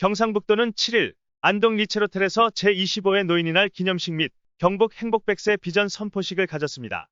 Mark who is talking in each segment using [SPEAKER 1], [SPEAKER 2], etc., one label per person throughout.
[SPEAKER 1] 경상북도는 7일 안동 리체로텔에서 제25회 노인이날 기념식 및 경북 행복 백세 비전 선포식을 가졌습니다.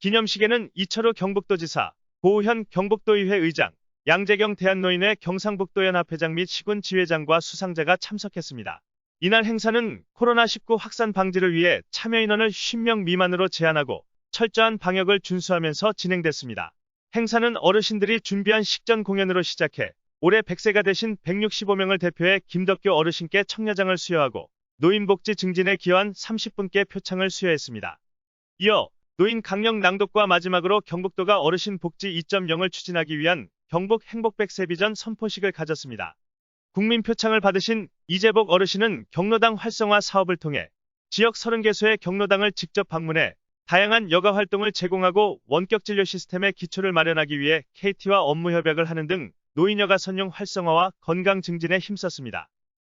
[SPEAKER 1] 기념식에는 이철우 경북도지사, 고우현 경북도의회 의장, 양재경 대한노인회 경상북도연합회장 및 시군 지회장과 수상자가 참석했습니다. 이날 행사는 코로나19 확산 방지를 위해 참여 인원을 50명 미만으로 제한하고 철저한 방역을 준수하면서 진행됐습니다. 행사는 어르신들이 준비한 식전 공연으로 시작해 올해 100세가 되신 165명을 대표해 김덕규 어르신께 청려장을 수여하고 노인복지 증진에 기여한 30분께 표창을 수여했습니다. 이어 노인 강령 낭독과 마지막으로 경북도가 어르신 복지 2.0을 추진하기 위한 경북 행복백세 비전 선포식을 가졌습니다. 국민 표창을 받으신 이재복 어르신은 경로당 활성화 사업을 통해 지역 30개소의 경로당을 직접 방문해 다양한 여가 활동을 제공하고 원격 진료 시스템의 기초를 마련하기 위해 KT와 업무 협약을 하는 등 노인 여가 선용 활성화와 건강 증진에 힘썼습니다.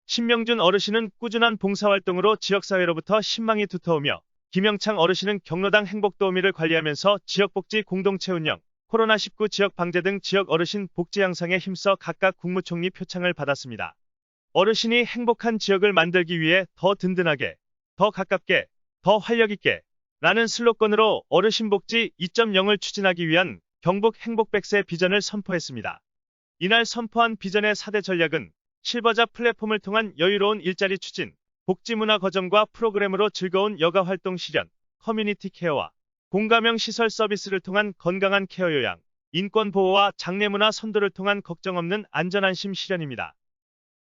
[SPEAKER 1] 신명준 어르신은 꾸준한 봉사활동으로 지역사회로부터 신망이 두터우며 김영창 어르신은 경로당 행복도우미를 관리하면서 지역복지 공동체 운영, 코로나19 지역 방제 등 지역 어르신 복지 향상에 힘써 각각 국무총리 표창을 받았습니다. 어르신이 행복한 지역을 만들기 위해 더 든든하게, 더 가깝게, 더 활력있게 라는 슬로건으로 어르신 복지 2.0을 추진하기 위한 경북 행복 백세 비전을 선포했습니다. 이날 선포한 비전의 4대 전략은 실버자 플랫폼을 통한 여유로운 일자리 추진, 복지문화 거점과 프로그램으로 즐거운 여가 활동 실현, 커뮤니티 케어와 공감형 시설 서비스를 통한 건강한 케어 요양, 인권 보호와 장례문화 선도를 통한 걱정 없는 안전안심 실현입니다.